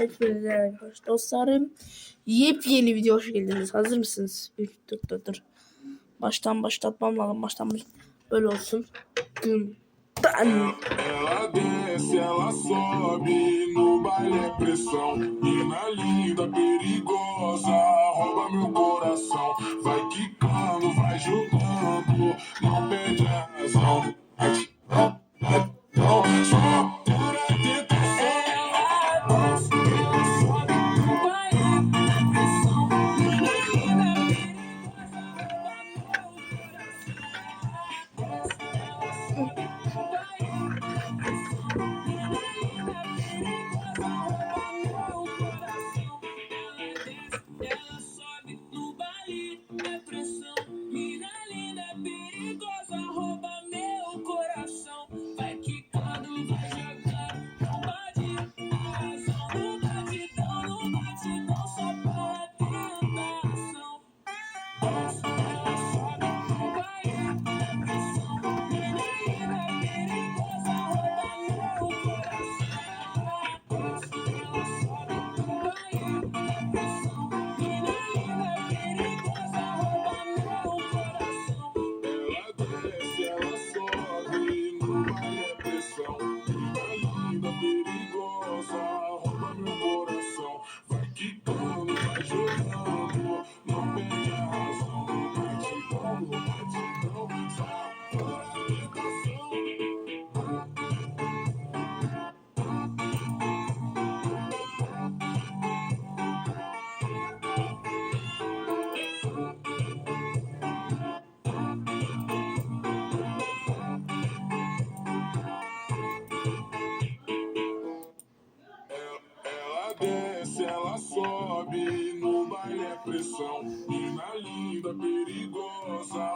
Hepinize hoş dostlarım. Yepyeni video hoş geldiniz. Hazır mısınız? Dur dur dur dur. Baştan başlatmam lazım. Baştan baş... Böyle olsun. Dın. Dan. Vai quicando, vai jogando, não perde razão. Sobe, no baile é pressão. Mina linda, perigosa,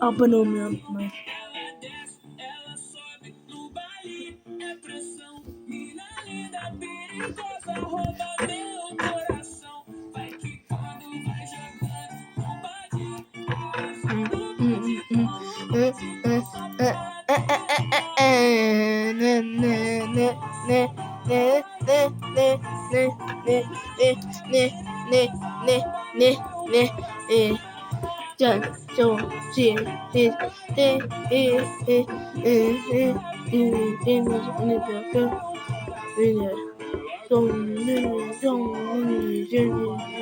batidão, só para Ne ne ne ne ne ne ne ne ne ne ne 表哥，女的，动女动女就是。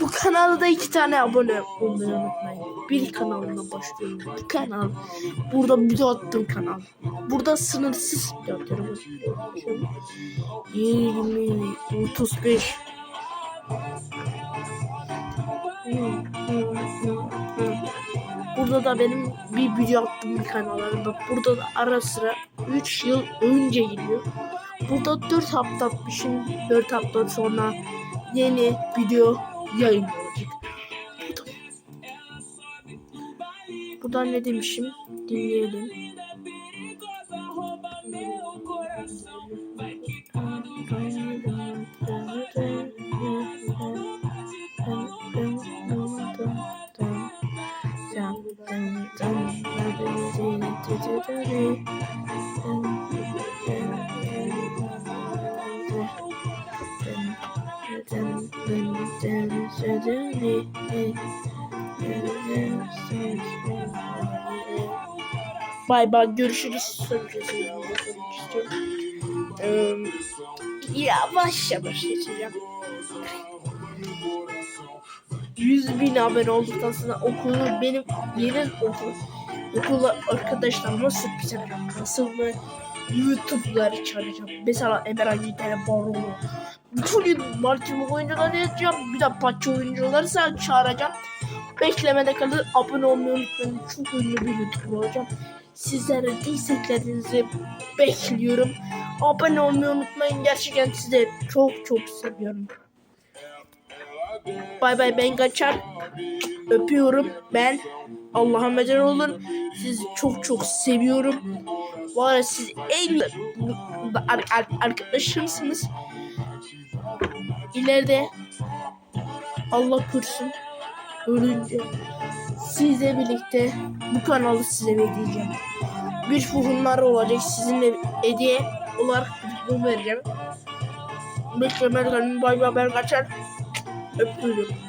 Bu kanalda iki tane abone olmayı unutmayın. Bir kanalına başlıyorum. Bu kanal. Burada video attığım kanal. Burada sınırsız video atıyorum. 20, 35. Burada da benim bir video attığım bir kanallarımda. Burada da ara sıra 3 yıl önce gidiyor. Burada 4 hafta atmışım. 4 hafta sonra yeni video yayın olacak. Burada, burada ne demişim? Dinleyelim. Bay bay görüşürüz. Ee, yavaş yavaş geçeceğim. 100 bin abone olduktan sonra okulu benim yeni okul okula arkadaşlarıma sürpriz yapacağım. Nasıl mı YouTube'ları çağıracağım. Mesela Emre Yiğiter'e Barolo. Bütün gün Martin oyuncuları yazacağım. Bir de patçı oyuncuları sen çağıracağım. Beklemede kalın. Abone olmayı unutmayın. Çok ünlü bir YouTuber olacağım. Sizlerin isteklerinizi bekliyorum. Abone olmayı unutmayın. Gerçekten sizi çok çok seviyorum. Bay bay ben kaçar. Öpüyorum ben. Allah'a emanet olun. Sizi çok çok seviyorum. Var ya siz en ar- ar- arkadaşımsınız. İleride Allah korusun ölünce sizle birlikte bu kanalı size vereceğim. Güç buhumlar olacak sizinle hediye olarak bunu vereceğim. Beklemeden bay bay ben kaçar. Öpüyorum.